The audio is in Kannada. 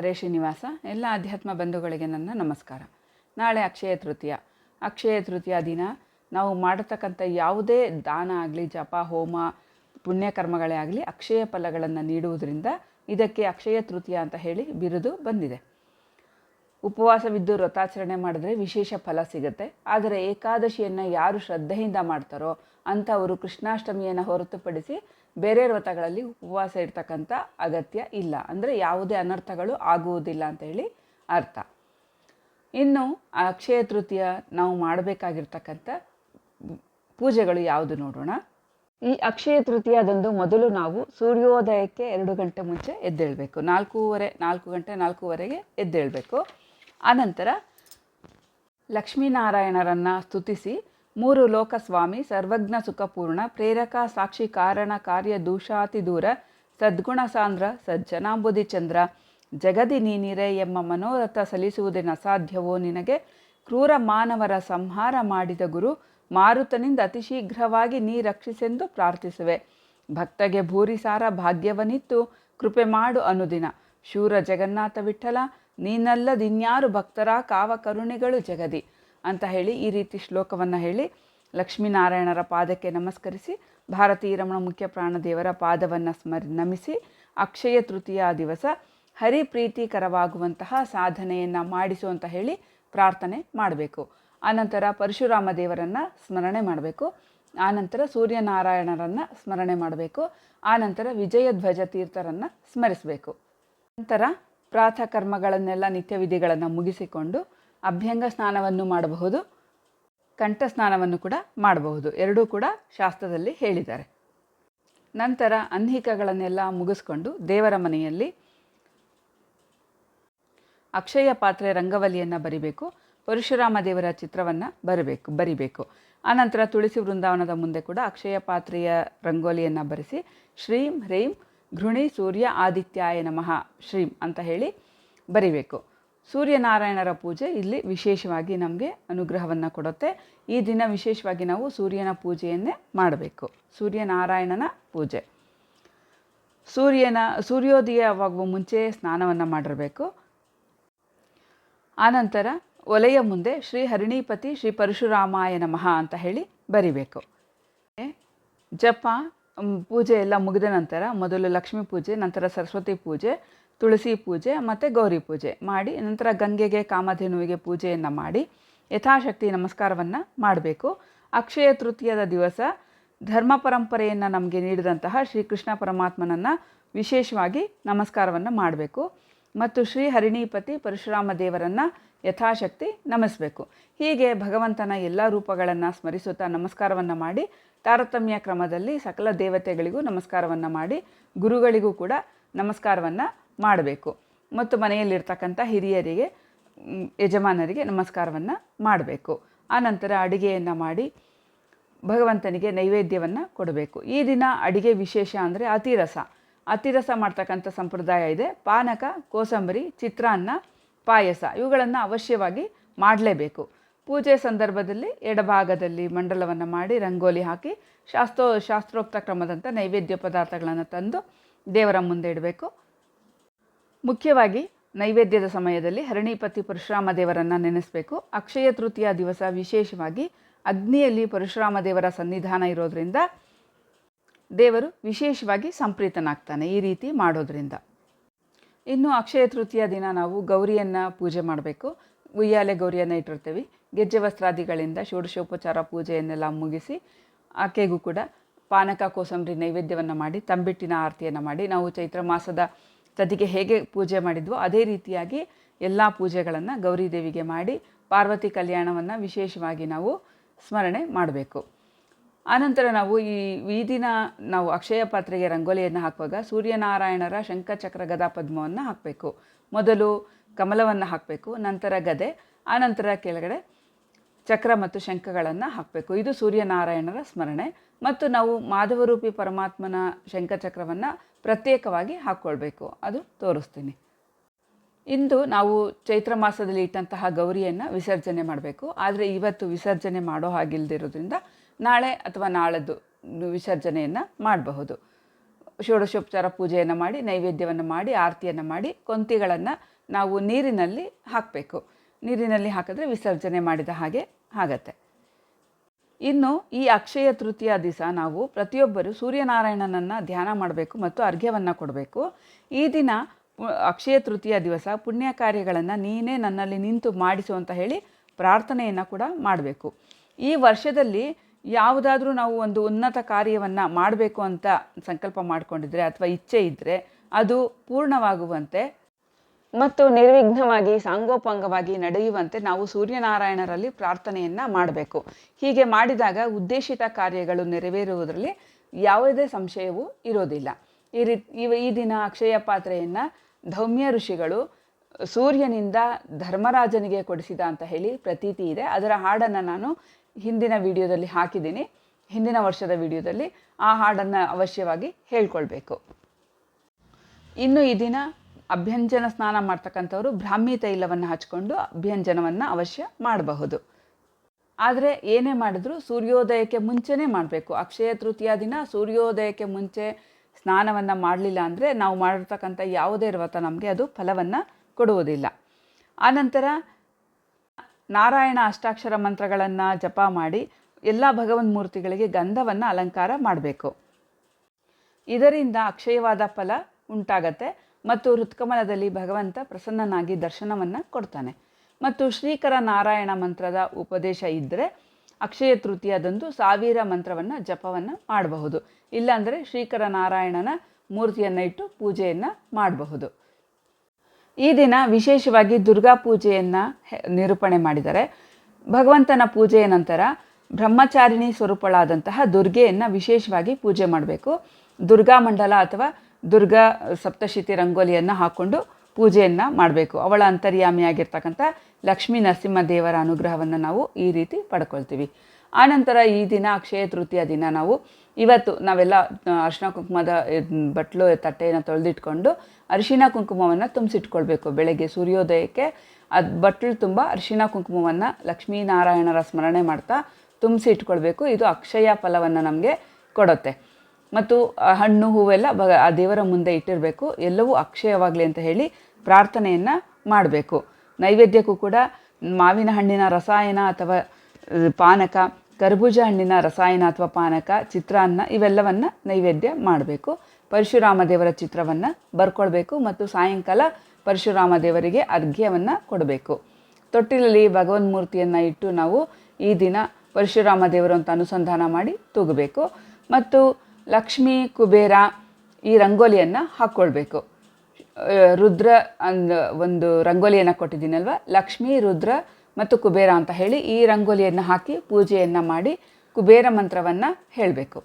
ಹರೇ ಶ್ರೀನಿವಾಸ, ಎಲ್ಲ ಅಧ್ಯಾತ್ಮ ಬಂಧುಗಳಿಗೆ ನನ್ನ ನಮಸ್ಕಾರ. ನಾಳೆ ಅಕ್ಷಯ ತೃತೀಯ. ಅಕ್ಷಯ ತೃತೀಯ ದಿನ ನಾವು ಮಾಡತಕ್ಕಂಥ ಯಾವುದೇ ದಾನ ಆಗಲಿ, ಜಪ, ಹೋಮ, ಪುಣ್ಯಕರ್ಮಗಳೇ ಆಗಲಿ ಅಕ್ಷಯ ಫಲಗಳನ್ನು ನೀಡುವುದರಿಂದ ಇದಕ್ಕೆ ಅಕ್ಷಯ ತೃತೀಯ ಅಂತ ಹೇಳಿ ಬಿರುದು ಬಂದಿದೆ. ಉಪವಾಸವಿದ್ದು ವ್ರತಾಚರಣೆ ಮಾಡಿದ್ರೆ ವಿಶೇಷ ಫಲ ಸಿಗುತ್ತೆ. ಆದರೆ ಏಕಾದಶಿಯನ್ನು ಯಾರು ಶ್ರದ್ಧೆಯಿಂದ ಮಾಡ್ತಾರೋ ಅಂಥವರು ಕೃಷ್ಣಾಷ್ಟಮಿಯನ್ನು ಹೊರತುಪಡಿಸಿ ಬೇರೆ ವ್ರತಗಳಲ್ಲಿ ಉಪವಾಸ ಇರ್ತಕ್ಕಂಥ ಅಗತ್ಯ ಇಲ್ಲ. ಅಂದರೆ ಯಾವುದೇ ಅನರ್ಥಗಳು ಆಗುವುದಿಲ್ಲ ಅಂತ ಹೇಳಿ ಅರ್ಥ. ಇನ್ನು ಅಕ್ಷಯ ತೃತೀಯ ನಾವು ಮಾಡಬೇಕಾಗಿರ್ತಕ್ಕಂಥ ಪೂಜೆಗಳು ಯಾವುದು ನೋಡೋಣ. ಈ ಅಕ್ಷಯ ತೃತೀಯದಂದು ಮೊದಲು ನಾವು ಸೂರ್ಯೋದಯಕ್ಕೆ ಎರಡು ಗಂಟೆ ಮುಂಚೆ ಎದ್ದೇಳಬೇಕು. ನಾಲ್ಕೂವರೆ, ನಾಲ್ಕು ಗಂಟೆ, ನಾಲ್ಕೂವರೆಗೆ ಎದ್ದೇಳಬೇಕು. ಆನಂತರ ಲಕ್ಷ್ಮೀನಾರಾಯಣರನ್ನು ಸ್ತುತಿಸಿ ಮೂರು ಲೋಕಸ್ವಾಮಿ, ಸರ್ವಜ್ಞ ಸುಖಪೂರ್ಣ, ಪ್ರೇರಕ, ಸಾಕ್ಷಿ ಕಾರಣ, ಕಾರ್ಯ ದೂಷಾತಿ ದೂರ, ಸದ್ಗುಣ ಸಾಂದ್ರ, ಸಜ್ಜನಾಂಬುದಿ ಚಂದ್ರ, ಜಗದಿ ನೀನಿರೆ ಎಂಬ ಮನೋರಥ ಸಲ್ಲಿಸುವುದೇನಸಾಧ್ಯವೋ ನಿನಗೆ? ಕ್ರೂರ ಮಾನವರ ಸಂಹಾರ ಮಾಡಿದ ಗುರು, ಮಾರುತನಿಂದ ಅತಿ ಶೀಘ್ರವಾಗಿ ನೀ ರಕ್ಷಿಸೆಂದು ಪ್ರಾರ್ಥಿಸುವೆ. ಭಕ್ತಗೆ ಭೂರಿಸಾರ ಭಾಗ್ಯವನಿತ್ತು, ಕೃಪೆ ಮಾಡು ಅನುದಿನ. ಶೂರ ಜಗನ್ನಾಥ ವಿಠಲ, ನೀನಲ್ಲದಿನ್ಯಾರು ಭಕ್ತರ ಕಾವ ಕರುಣೆಗಳು ಜಗದಿ. ಅಂತ ಹೇಳಿ ಈ ರೀತಿ ಶ್ಲೋಕವನ್ನು ಹೇಳಿ ಲಕ್ಷ್ಮೀನಾರಾಯಣರ ಪಾದಕ್ಕೆ ನಮಸ್ಕರಿಸಿ, ಭಾರತೀಯ ರಮಣ ಮುಖ್ಯ ಪ್ರಾಣದೇವರ ಪಾದವನ್ನು ಸ್ಮರಿ, ನಮಿಸಿ, ಅಕ್ಷಯ ತೃತೀಯ ದಿವಸ ಹರಿ ಪ್ರೀತಿಕರವಾಗುವಂತಹ ಸಾಧನೆಯನ್ನು ಮಾಡಿಸು ಅಂತ ಹೇಳಿ ಪ್ರಾರ್ಥನೆ ಮಾಡಬೇಕು. ಆನಂತರ ಪರಶುರಾಮ ದೇವರನ್ನು ಸ್ಮರಣೆ ಮಾಡಬೇಕು. ಆನಂತರ ಸೂರ್ಯನಾರಾಯಣರನ್ನು ಸ್ಮರಣೆ ಮಾಡಬೇಕು. ಆನಂತರ ವಿಜಯಧ್ವಜ ತೀರ್ಥರನ್ನು ಸ್ಮರಿಸಬೇಕು. ನಂತರ ಪ್ರಾಥ ಕರ್ಮಗಳನ್ನೆಲ್ಲ ನಿತ್ಯವಿಧಿಗಳನ್ನು ಮುಗಿಸಿಕೊಂಡು ಅಭ್ಯಂಗ ಸ್ನಾನವನ್ನು ಮಾಡಬಹುದು, ಕಂಠ ಸ್ನಾನವನ್ನು ಕೂಡ ಮಾಡಬಹುದು. ಎರಡೂ ಕೂಡ ಶಾಸ್ತ್ರದಲ್ಲಿ ಹೇಳಿದ್ದಾರೆ. ನಂತರ ಅನ್ಹಿಕಗಳನ್ನೆಲ್ಲ ಮುಗಿಸ್ಕೊಂಡು ದೇವರ ಮನೆಯಲ್ಲಿ ಅಕ್ಷಯ ಪಾತ್ರೆ ರಂಗವಲಿಯನ್ನು ಬರಿಬೇಕು, ಪರಶುರಾಮ ದೇವರ ಚಿತ್ರವನ್ನು ಬರಬೇಕು, ಬರಿಬೇಕು. ಆನಂತರ ತುಳಸಿ ವೃಂದಾವನದ ಮುಂದೆ ಕೂಡ ಅಕ್ಷಯ ಪಾತ್ರೆಯ ರಂಗೋಲಿಯನ್ನು ಬರೆಸಿ, ಶ್ರೀಂ ಹ್ರೀಂ ಘೃಣಿ ಸೂರ್ಯ ಆದಿತ್ಯಾಯ ನಮಃ ಶ್ರೀಂ ಅಂತ ಹೇಳಿ ಬರಿಬೇಕು. ಸೂರ್ಯನಾರಾಯಣರ ಪೂಜೆ ಇಲ್ಲಿ ವಿಶೇಷವಾಗಿ ನಮಗೆ ಅನುಗ್ರಹವನ್ನು ಕೊಡುತ್ತೆ. ಈ ದಿನ ವಿಶೇಷವಾಗಿ ನಾವು ಸೂರ್ಯನ ಪೂಜೆಯನ್ನೇ ಮಾಡಬೇಕು. ಸೂರ್ಯನಾರಾಯಣನ ಪೂಜೆ. ಸೂರ್ಯನ, ಸೂರ್ಯೋದಯವಾಗುವ ಮುಂಚೆ ಸ್ನಾನವನ್ನು ಮಾಡಿರಬೇಕು. ಆನಂತರ ಒಲೆಯ ಮುಂದೆ ಶ್ರೀ ಹರಿಣೀಪತಿ ಶ್ರೀ ಪರಶುರಾಮಾಯ ನಮಃ ಅಂತ ಹೇಳಿ ಬರಿಬೇಕು. ಜಪ, ಪೂಜೆ ಎಲ್ಲ ಮುಗಿದ ನಂತರ ಮೊದಲು ಲಕ್ಷ್ಮೀ ಪೂಜೆ, ನಂತರ ಸರಸ್ವತಿ ಪೂಜೆ ತುಳಸಿ ಪೂಜೆ ಮತ್ತು ಗೌರಿ ಪೂಜೆ ಮಾಡಿ, ನಂತರ ಗಂಗೆಗೆ, ಕಾಮಧೇನುವಿಗೆ ಪೂಜೆಯನ್ನು ಮಾಡಿ, ಯಥಾಶಕ್ತಿ ನಮಸ್ಕಾರವನ್ನು ಮಾಡಬೇಕು. ಅಕ್ಷಯ ತೃತೀಯದ ದಿವಸ ಧರ್ಮ ಪರಂಪರೆಯನ್ನು ನಮಗೆ ನೀಡಿದಂತಹ ಶ್ರೀಕೃಷ್ಣ ಪರಮಾತ್ಮನನ್ನು ವಿಶೇಷವಾಗಿ ನಮಸ್ಕಾರವನ್ನು ಮಾಡಬೇಕು. ಮತ್ತು ಶ್ರೀ ಹರಿಣೀಪತಿ ಪರಶುರಾಮ ದೇವರನ್ನು ಯಥಾಶಕ್ತಿ ನಮಿಸಬೇಕು. ಹೀಗೆ ಭಗವಂತನ ಎಲ್ಲ ರೂಪಗಳನ್ನು ಸ್ಮರಿಸುತ್ತಾ ನಮಸ್ಕಾರವನ್ನು ಮಾಡಿ, ತಾರತಮ್ಯ ಕ್ರಮದಲ್ಲಿ ಸಕಲ ದೇವತೆಗಳಿಗೂ ನಮಸ್ಕಾರವನ್ನು ಮಾಡಿ, ಗುರುಗಳಿಗೂ ಕೂಡ ನಮಸ್ಕಾರವನ್ನು ಮಾಡಬೇಕು. ಮತ್ತು ಮನೆಯಲ್ಲಿರ್ತಕ್ಕಂಥ ಹಿರಿಯರಿಗೆ ಯಜಮಾನರಿಗೆ ನಮಸ್ಕಾರವನ್ನು ಮಾಡಬೇಕು. ಆನಂತರ ಅಡುಗೆಯನ್ನು ಮಾಡಿ ಭಗವಂತನಿಗೆ ನೈವೇದ್ಯವನ್ನು ಕೊಡಬೇಕು. ಈ ದಿನ ಅಡುಗೆ ವಿಶೇಷ ಅಂದರೆ ಅತಿರಸ. ಅತಿರಸ ಮಾಡ್ತಕ್ಕಂಥ ಸಂಪ್ರದಾಯ ಇದೆ. ಪಾನಕ, ಕೋಸಂಬರಿ, ಚಿತ್ರಾನ್ನ, ಪಾಯಸ ಇವುಗಳನ್ನು ಅವಶ್ಯವಾಗಿ ಮಾಡಲೇಬೇಕು. ಪೂಜೆ ಸಂದರ್ಭದಲ್ಲಿ ಎಡಭಾಗದಲ್ಲಿ ಮಂಡಲವನ್ನು ಮಾಡಿ ರಂಗೋಲಿ ಹಾಕಿ ಶಾಸ್ತ್ರೋ, ಶಾಸ್ತ್ರೋಕ್ತ ಕ್ರಮದಂಥ ನೈವೇದ್ಯ ಪದಾರ್ಥಗಳನ್ನು ತಂದು ದೇವರ ಮುಂದೆ ಇಡಬೇಕು. ಮುಖ್ಯವಾಗಿ ನೈವೇದ್ಯದ ಸಮಯದಲ್ಲಿ ಹರಣಿಪತಿ ಪರಶುರಾಮ ದೇವರನ್ನು ನೆನೆಸಬೇಕು. ಅಕ್ಷಯ ತೃತೀಯ ದಿವಸ ವಿಶೇಷವಾಗಿ ಅಗ್ನಿಯಲ್ಲಿ ಪರಶುರಾಮ ದೇವರ ಸನ್ನಿಧಾನ ಇರೋದರಿಂದ ದೇವರು ವಿಶೇಷವಾಗಿ ಸಂಪ್ರೀತನಾಗ್ತಾನೆ ಈ ರೀತಿ ಮಾಡೋದ್ರಿಂದ. ಇನ್ನು ಅಕ್ಷಯ ತೃತೀಯ ದಿನ ನಾವು ಗೌರಿಯನ್ನು ಪೂಜೆ ಮಾಡಬೇಕು. ಉಯ್ಯಾಲೆ ಗೌರಿಯನ್ನು ಇಟ್ಟಿರ್ತೀವಿ. ಗೆಜ್ಜೆ ವಸ್ತ್ರಾದಿಗಳಿಂದ ಷೋಡಶೋಪಚಾರ ಪೂಜೆಯನ್ನೆಲ್ಲ ಮುಗಿಸಿ ಆಕೆಗೂ ಕೂಡ ಪಾನಕ ಕೋಸಂಬರಿ ನೈವೇದ್ಯವನ್ನು ಮಾಡಿ ತಂಬಿಟ್ಟಿನ ಆರತಿಯನ್ನು ಮಾಡಿ ನಾವು ಚೈತ್ರ ಮಾಸದ ತದಿಗೆ ಹೇಗೆ ಪೂಜೆ ಮಾಡಿದ್ವೋ ಅದೇ ರೀತಿಯಾಗಿ ಎಲ್ಲ ಪೂಜೆಗಳನ್ನು ಗೌರಿ ದೇವಿಗೆ ಮಾಡಿ ಪಾರ್ವತಿ ಕಲ್ಯಾಣವನ್ನು ವಿಶೇಷವಾಗಿ ನಾವು ಸ್ಮರಣೆ ಮಾಡಬೇಕು. ಆನಂತರ ನಾವು ಈ ಈ ದಿನ ನಾವು ಅಕ್ಷಯ ಪಾತ್ರೆಗೆ ರಂಗೋಲಿಯನ್ನು ಹಾಕುವಾಗ ಸೂರ್ಯನಾರಾಯಣರ ಶಂಖಚಕ್ರ ಗದಾ ಪದ್ಮವನ್ನು ಹಾಕಬೇಕು. ಮೊದಲು ಕಮಲವನ್ನು ಹಾಕಬೇಕು, ನಂತರ ಗದೆ, ಆನಂತರ ಕೆಳಗಡೆ ಚಕ್ರ ಮತ್ತು ಶಂಖಗಳನ್ನು ಹಾಕಬೇಕು. ಇದು ಸೂರ್ಯನಾರಾಯಣರ ಸ್ಮರಣೆ. ಮತ್ತು ನಾವು ಮಾಧವರೂಪಿ ಪರಮಾತ್ಮನ ಶಂಖಚಕ್ರವನ್ನು ಪ್ರತ್ಯೇಕವಾಗಿ ಹಾಕ್ಕೊಳ್ಬೇಕು ಅದು ತೋರಿಸ್ತೀನಿ. ಇಂದು ನಾವು ಚೈತ್ರ ಮಾಸದಲ್ಲಿ ಇಟ್ಟಂತಹ ಗೌರಿಯನ್ನು ವಿಸರ್ಜನೆ ಮಾಡಬೇಕು. ಆದರೆ ಇವತ್ತು ವಿಸರ್ಜನೆ ಮಾಡೋ ಹಾಗಿಲ್ದಿರೋದ್ರಿಂದ ನಾಳೆ ಅಥವಾ ನಾಳದ್ದು ವಿಸರ್ಜನೆಯನ್ನು ಮಾಡಬಹುದು. ಷೋಡಶೋಪಚಾರ ಪೂಜೆಯನ್ನು ಮಾಡಿ, ನೈವೇದ್ಯವನ್ನು ಮಾಡಿ, ಆರತಿಯನ್ನು ಮಾಡಿ, ಕೊಂತಿಗಳನ್ನು ನಾವು ನೀರಿನಲ್ಲಿ ಹಾಕಬೇಕು. ನೀರಿನಲ್ಲಿ ಹಾಕಿದ್ರೆ ವಿಸರ್ಜನೆ ಮಾಡಿದ ಹಾಗೆ ಆಗತ್ತೆ. ಇನ್ನು ಈ ಅಕ್ಷಯ ತೃತೀಯ ದಿವಸ ನಾವು ಪ್ರತಿಯೊಬ್ಬರು ಸೂರ್ಯನಾರಾಯಣನನ್ನು ಧ್ಯಾನ ಮಾಡಬೇಕು ಮತ್ತು ಅರ್ಘ್ಯವನ್ನು ಕೊಡಬೇಕು. ಈ ದಿನ ಅಕ್ಷಯ ತೃತೀಯ ದಿವಸ ಪುಣ್ಯ ಕಾರ್ಯಗಳನ್ನು ನೀನೇ ನನ್ನಲ್ಲಿ ನಿಂತು ಮಾಡಿಸು ಅಂತ ಹೇಳಿ ಪ್ರಾರ್ಥನೆಯನ್ನು ಕೂಡ ಮಾಡಬೇಕು. ಈ ವರ್ಷದಲ್ಲಿ ಯಾವುದಾದ್ರೂ ನಾವು ಒಂದು ಉನ್ನತ ಕಾರ್ಯವನ್ನು ಮಾಡಬೇಕು ಅಂತ ಸಂಕಲ್ಪ ಮಾಡಿಕೊಂಡಿದ್ರೆ ಅಥವಾ ಇಚ್ಛೆ ಇದ್ದರೆ ಅದು ಪೂರ್ಣವಾಗುವಂತೆ ಮತ್ತು ನಿರ್ವಿಘ್ನವಾಗಿ, ಸಾಂಗೋಪಾಂಗವಾಗಿ ನಡೆಯುವಂತೆ ನಾವು ಸೂರ್ಯನಾರಾಯಣರಲ್ಲಿ ಪ್ರಾರ್ಥನೆಯನ್ನು ಮಾಡಬೇಕು. ಹೀಗೆ ಮಾಡಿದಾಗ ಉದ್ದೇಶಿತ ಕಾರ್ಯಗಳು ನೆರವೇರುವುದರಲ್ಲಿ ಯಾವುದೇ ಸಂಶಯವೂ ಇರೋದಿಲ್ಲ. ಈ ರೀತಿ ಈ ದಿನ ಅಕ್ಷಯ ಪಾತ್ರೆಯನ್ನು ಧೌಮ್ಯ ಋಷಿಗಳು ಸೂರ್ಯನಿಂದ ಧರ್ಮರಾಜನಿಗೆ ಕೊಡಿಸಿದ ಅಂತ ಹೇಳಿ ಪ್ರತೀತಿ ಇದೆ. ಅದರ ಹಾಡನ್ನು ನಾನು ಹಿಂದಿನ ವಿಡಿಯೋದಲ್ಲಿ ಹಾಕಿದ್ದೀನಿ. ಹಿಂದಿನ ವರ್ಷದ ವಿಡಿಯೋದಲ್ಲಿ ಆ ಹಾಡನ್ನು ಅವಶ್ಯವಾಗಿ ಹೇಳ್ಕೊಳ್ಬೇಕು. ಇನ್ನು ಈ ದಿನ ಅಭ್ಯಂಜನ ಸ್ನಾನ ಮಾಡ್ತಕ್ಕಂಥವ್ರು ಬ್ರಾಹ್ಮಿ ತೈಲವನ್ನು ಹಚ್ಕೊಂಡು ಅಭ್ಯಂಜನವನ್ನು ಅವಶ್ಯ ಮಾಡಬಹುದು. ಆದರೆ ಏನೇ ಮಾಡಿದ್ರು ಸೂರ್ಯೋದಯಕ್ಕೆ ಮುಂಚೆನೇ ಮಾಡಬೇಕು. ಅಕ್ಷಯ ತೃತೀಯ ದಿನ ಸೂರ್ಯೋದಯಕ್ಕೆ ಮುಂಚೆ ಸ್ನಾನವನ್ನು ಮಾಡಲಿಲ್ಲ ಅಂದರೆ ನಾವು ಮಾಡಿರ್ತಕ್ಕಂಥ ಯಾವುದೇ ವ್ರತ ನಮಗೆ ಅದು ಫಲವನ್ನು ಕೊಡುವುದಿಲ್ಲ. ಆನಂತರ ನಾರಾಯಣ ಅಷ್ಟಾಕ್ಷರ ಮಂತ್ರಗಳನ್ನು ಜಪ ಮಾಡಿ ಎಲ್ಲ ಭಗವನ್ ಮೂರ್ತಿಗಳಿಗೆ ಗಂಧವನ್ನು ಅಲಂಕಾರ ಮಾಡಬೇಕು. ಇದರಿಂದ ಅಕ್ಷಯವಾದ ಫಲ ಉಂಟಾಗತ್ತೆ. ಮತ್ತು ಋತ್ಕಮಲದಲ್ಲಿ ಭಗವಂತ ಪ್ರಸನ್ನನಾಗಿ ದರ್ಶನವನ್ನು ಕೊಡ್ತಾನೆ. ಮತ್ತು ಶ್ರೀಕರ ನಾರಾಯಣ ಮಂತ್ರದ ಉಪದೇಶ ಇದ್ದರೆ ಅಕ್ಷಯ ತೃತೀಯದಂದು ಸಾವಿರ ಮಂತ್ರವನ್ನು ಜಪವನ್ನು ಮಾಡಬಹುದು. ಇಲ್ಲಾಂದರೆ ಶ್ರೀಕರ ನಾರಾಯಣನ ಮೂರ್ತಿಯನ್ನು ಇಟ್ಟು ಪೂಜೆಯನ್ನು ಮಾಡಬಹುದು. ಈ ದಿನ ವಿಶೇಷವಾಗಿ ದುರ್ಗಾ ಪೂಜೆಯನ್ನು ನಿರೂಪಣೆ ಮಾಡಿದ್ದಾರೆ ಭಗವಂತನ ಪೂಜೆಯ ನಂತರ ಬ್ರಹ್ಮಚಾರಿಣಿ ಸ್ವರೂಪಳಾದಂತಹ ದುರ್ಗೆಯನ್ನು ವಿಶೇಷವಾಗಿ ಪೂಜೆ ಮಾಡಬೇಕು. ದುರ್ಗಾ ಮಂಡಲ ಅಥವಾ ದುರ್ಗಾ ಸಪ್ತಶತಿ ರಂಗೋಲಿಯನ್ನು ಹಾಕ್ಕೊಂಡು ಪೂಜೆಯನ್ನು ಮಾಡಬೇಕು. ಅವಳ ಅಂತರ್ಯಾಮಿಯಾಗಿರ್ತಕ್ಕಂಥ ಲಕ್ಷ್ಮೀ ನರಸಿಂಹದೇವರ ಅನುಗ್ರಹವನ್ನು ನಾವು ಈ ರೀತಿ ಪಡ್ಕೊಳ್ತೀವಿ. ಆನಂತರ ಈ ದಿನ ಅಕ್ಷಯ ತೃತೀಯ ದಿನ ನಾವು ಇವತ್ತು ನಾವೆಲ್ಲ ಅರಿಶಿನ ಕುಂಕುಮದ ಬಟ್ಲು, ತಟ್ಟೆಯನ್ನು ತೊಳೆದಿಟ್ಕೊಂಡು ಅರಿಶಿನ ಕುಂಕುಮವನ್ನು ತುಂಬಿಸಿಟ್ಕೊಳ್ಬೇಕು. ಬೆಳಗ್ಗೆ ಸೂರ್ಯೋದಯಕ್ಕೆ ಅದು ಬಟ್ಲು ತುಂಬ ಅರಿಶಿನ ಕುಂಕುಮವನ್ನು ಲಕ್ಷ್ಮೀನಾರಾಯಣರ ಸ್ಮರಣೆ ಮಾಡ್ತಾ ತುಂಬಿಸಿ ಇಟ್ಕೊಳ್ಬೇಕು ಇದು ಅಕ್ಷಯ ಫಲವನ್ನು ನಮಗೆ ಕೊಡುತ್ತೆ. ಮತ್ತು ಹಣ್ಣು, ಹೂವೆಲ್ಲ ಬ ಆ ದೇವರ ಮುಂದೆ ಇಟ್ಟಿರಬೇಕು. ಎಲ್ಲವೂ ಅಕ್ಷಯವಾಗಲಿ ಅಂತ ಹೇಳಿ ಪ್ರಾರ್ಥನೆಯನ್ನು ಮಾಡಬೇಕು. ನೈವೇದ್ಯಕ್ಕೂ ಕೂಡ ಮಾವಿನ ಹಣ್ಣಿನ ರಸಾಯನ ಅಥವಾ ಪಾನಕ, ಕರ್ಬೂಜ ಹಣ್ಣಿನ ರಸಾಯನ ಅಥವಾ ಪಾನಕ, ಚಿತ್ರಾನ್ನ ಇವೆಲ್ಲವನ್ನು ನೈವೇದ್ಯ ಮಾಡಬೇಕು. ಪರಶುರಾಮ ದೇವರ ಚಿತ್ರವನ್ನು ಬರ್ಕೊಳ್ಬೇಕು ಮತ್ತು ಸಾಯಂಕಾಲ ಪರಶುರಾಮ ದೇವರಿಗೆ ಅರ್ಘ್ಯವನ್ನು ಕೊಡಬೇಕು. ತೊಟ್ಟಿಲಲ್ಲಿ ಭಗವನ್ ಮೂರ್ತಿಯನ್ನು ಇಟ್ಟು ನಾವು ಈ ದಿನ ಪರಶುರಾಮ ದೇವರು ಅಂತ ಅನುಸಂಧಾನ ಮಾಡಿ ತೂಗಬೇಕು. ಮತ್ತು ಲಕ್ಷ್ಮೀ ಕುಬೇರ ಈ ರಂಗೋಲಿಯನ್ನು ಹಾಕ್ಕೊಳ್ಬೇಕು ರುದ್ರ ಅಂದ ಒಂದು ರಂಗೋಲಿಯನ್ನು ಕೊಟ್ಟಿದ್ದೀನಲ್ವ? ಲಕ್ಷ್ಮೀ, ರುದ್ರ ಮತ್ತು ಕುಬೇರ ಅಂತ ಹೇಳಿ ಈ ರಂಗೋಲಿಯನ್ನು ಹಾಕಿ ಪೂಜೆಯನ್ನು ಮಾಡಿ ಕುಬೇರ ಮಂತ್ರವನ್ನು ಹೇಳಬೇಕು.